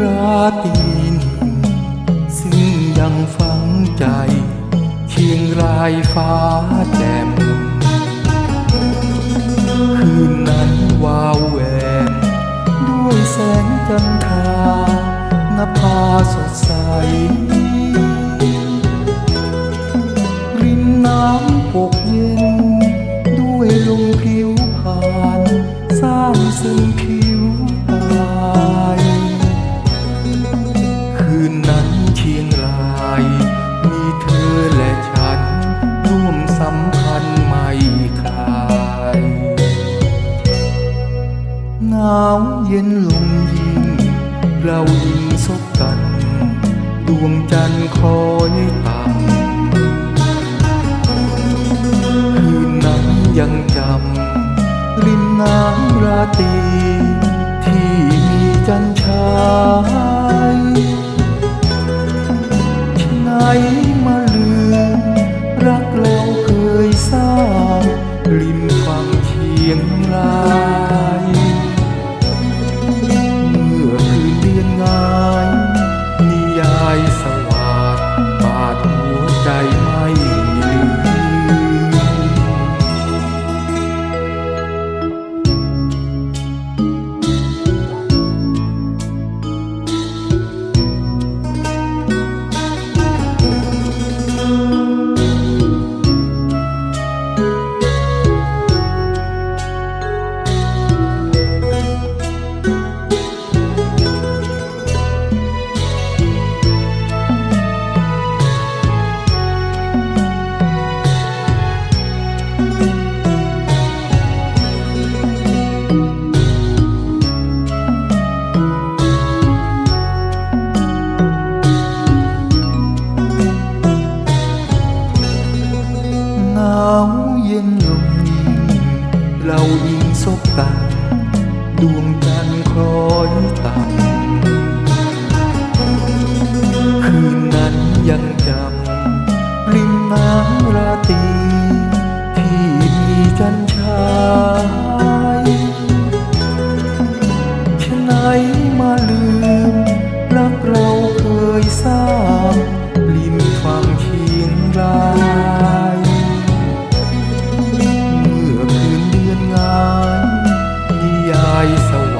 ราตีน ซึ่งยังฝังใจเคียงรายฟ้าแจ่มคืนนั้นวาวแววด้วยแสงจันทรา นภาสดใส หนาวเย็นลมยิงเรายิงซบกัน ดวงจันทร์คอยตามคืนนั้นยังจำริมน้ำราตรี หนาเย็นลมยิงเรายิงสบตาดวงจันทร์คล้อยต่ำ so